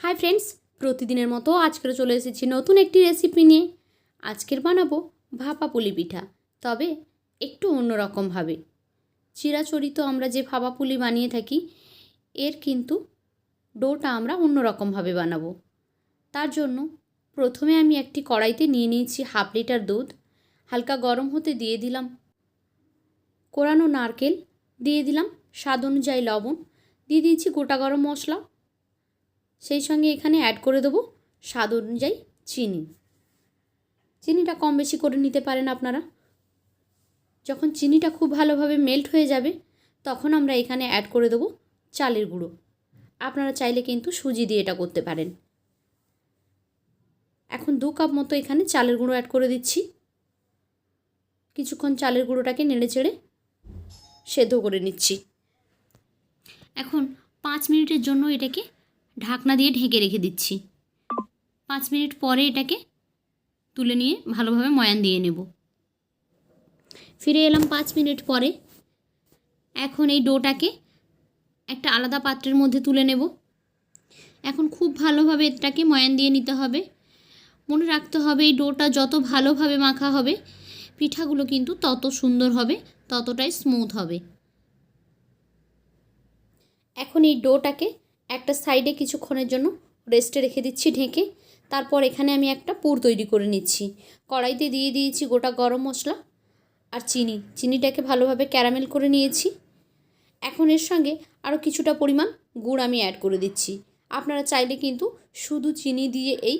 Hi friends প্রতিদিনের মতো আজকের চলে এসেছি নতুন একটি রেসিপি নিয়ে। আজকের বানাবো ভাপা পুলি পিঠা, তবে একটু অন্যরকমভাবে। চিরাচরিত আমরা যে ভাপা পুলি বানিয়ে থাকি, এর কিন্তু ডোটা আমরা অন্যরকমভাবে বানাবো। তার জন্য প্রথমে আমি একটি কড়াইতে নিয়ে নিয়েছি হাফ লিটার দুধ, হালকা গরম হতে দিয়ে দিলাম। কোরানো নারকেল, দিয়ে দিলাম স্বাদ অনুযায়ী লবণ, দিয়ে দিয়েছি গোটা গরম মশলা সেই সঙ্গে এখানে অ্যাড করে দেবো স্বাদ অনুযায়ী চিনি। চিনিটা কম বেশি করে নিতে পারেন আপনারা। যখন চিনিটা খুব ভালোভাবে মেল্ট হয়ে যাবে, তখন আমরা এখানে অ্যাড করে দেবো চালের গুঁড়ো। আপনারা চাইলে কিন্তু সুজি দিয়ে এটা করতে পারেন। এখন দু কাপ মতো এখানে চালের গুঁড়ো অ্যাড করে দিচ্ছি। কিছুক্ষণ চালের গুঁড়োটাকে নেড়ে চেড়ে সেদ্ধ করে নিচ্ছি। এখন পাঁচ মিনিটের জন্য এটাকে ঢাকনা দিয়ে ঢেকে রেখে দিচ্ছি। পাঁচ মিনিট পরে এটাকে তুলে নিয়ে ভালোভাবে ময়ান দিয়ে নেব। ফিরে এলাম পাঁচ মিনিট পরে। এখন এই ডোটাকে একটা আলাদা পাত্রের মধ্যে তুলে নেব। এখন খুব ভালোভাবে এটাকে ময়ান দিয়ে নিতে হবে। মনে রাখতে হবে এই ডোটা যত ভালোভাবে মাখা হবে, পিঠাগুলো কিন্তু তত সুন্দর হবে, ততটাই স্মুথ হবে। এখন এই ডোটাকে একটা সাইডে কিছুক্ষণের জন্য রেস্টে রেখে দিচ্ছি ঢেকে। তারপর এখানে আমি একটা পুর তৈরি করে নিচ্ছি। কড়াইতে দিয়ে দিয়েছি গোটা গরম মশলা আর চিনি। চিনিটাকে ভালোভাবে ক্যারামেল করে নিয়েছি। এখন এর সঙ্গে আরও কিছুটা পরিমাণ গুড় আমি অ্যাড করে দিচ্ছি। আপনারা চাইলে কিন্তু শুধু চিনি দিয়ে এই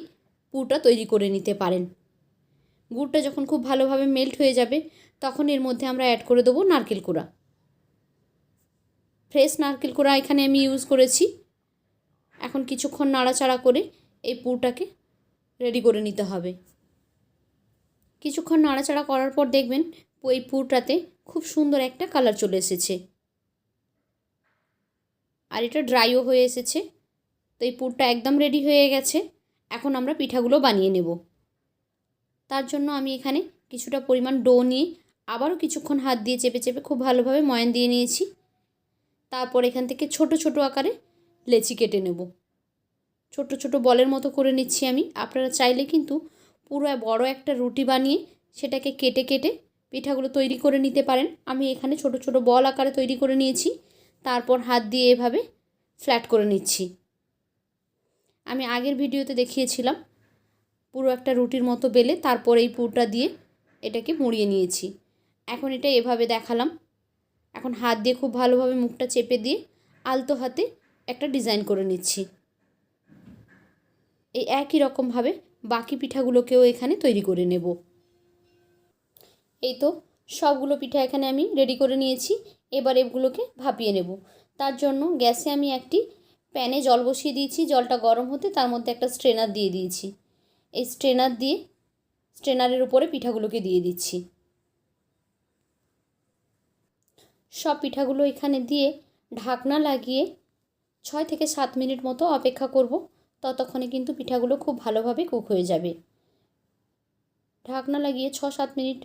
পুরটা তৈরি করে নিতে পারেন। গুড়টা যখন খুব ভালোভাবে মেল্ট হয়ে যাবে, তখন এর মধ্যে আমরা অ্যাড করে দেবো নারকেল কুড়া। ফ্রেশ নারকেল কোড়া এখানে আমি ইউজ করেছি। এখন কিছুক্ষণ নাড়াচাড়া করে এই পুরটাকে রেডি করে নিতে হবে। কিছুক্ষণ নাড়াচাড়া করার পর দেখবেন এই পুরটাতে খুব সুন্দর একটা কালার চলে এসেছে। আর এটা ড্রাইও হয়ে এসেছে। তো এই পুরটা একদম রেডি হয়ে গেছে। এখন আমরা পিঠাগুলো বানিয়ে নেব। তার জন্য আমি এখানে কিছুটা পরিমাণ ডো নিয়ে আবারও কিছুক্ষণ হাত দিয়ে চেপে চেপে খুব ভালোভাবে ময়ান দিয়ে নিয়েছি। তারপর এখান থেকে ছোট ছোট আকারে লেচি কেটে নেব। ছোট ছোট বলের মতো করে নিচ্ছি আমি। আপনারা চাইলে কিন্তু পুরো বড় একটা রুটি বানিয়ে সেটাকে কেটে কেটে পিঠাগুলো তৈরি করে নিতে পারেন। আমি এখানে ছোট ছোট বল আকারে তৈরি করে নিয়েছি। তারপর হাত দিয়ে এভাবে ফ্ল্যাট করে নিচ্ছি। আমি আগের ভিডিওতে দেখিয়েছিলাম পুরো একটা রুটির মতো বেলে তারপর এই পুরটা দিয়ে এটাকে মুড়িয়ে নিয়েছি। এখন এটা এভাবে দেখালাম। এখন হাত দিয়ে খুব ভালোভাবে মুখটা চেপে দিয়ে আলতো হাতে একটা ডিজাইন করে নিচ্ছি। এই একই রকমভাবে বাকি পিঠাগুলোকেও এখানে তৈরি করে নেব। এই তো, সবগুলো পিঠা এখানে আমি রেডি করে নিয়েছি। এবার এগুলোকে ভাপিয়ে নেব। তার জন্য গ্যাসে আমি একটি প্যানে জল বসিয়ে দিয়েছি। জলটা গরম হতে তার মধ্যে একটা স্ট্রেনার দিয়ে দিয়েছি। এই স্ট্রেনার দিয়ে স্ট্রেনারের উপরে পিঠাগুলোকে দিয়ে দিচ্ছি। সব পিঠাগুলো এখানে দিয়ে ঢাকনা লাগিয়ে ছয় থেকে সাত মিনিট মতো অপেক্ষা করব। ততক্ষণে কিন্তু পিঠাগুলো খুব ভালোভাবে কুক হয়ে যাবে। ঢাকনা লাগিয়ে ছ সাত মিনিট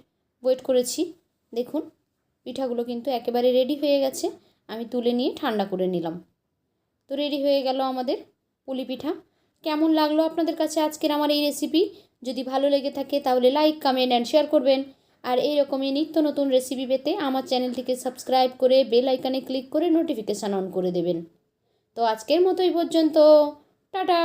ওয়েট করেছি। দেখুন, পিঠাগুলো কিন্তু একেবারে রেডি হয়ে গেছে। আমি তুলে নিয়ে ঠান্ডা করে নিলাম। তো রেডি হয়ে গেল আমাদের পুলি পিঠা। কেমন লাগল আপনাদের কাছে আজকের আমার এই রেসিপি? যদি ভালো লেগে থাকে তাহলে লাইক, কমেন্ট অ্যান্ড শেয়ার করবেন। আর এইরকমই নিত্য নতুন রেসিপি পেতে আমার চ্যানেলটিকে সাবস্ক্রাইব করে বেল আইকানে ক্লিক করে নোটিফিকেশান অন করে দেবেন। তো আজকের মতো এই পর্যন্ত। টাটা!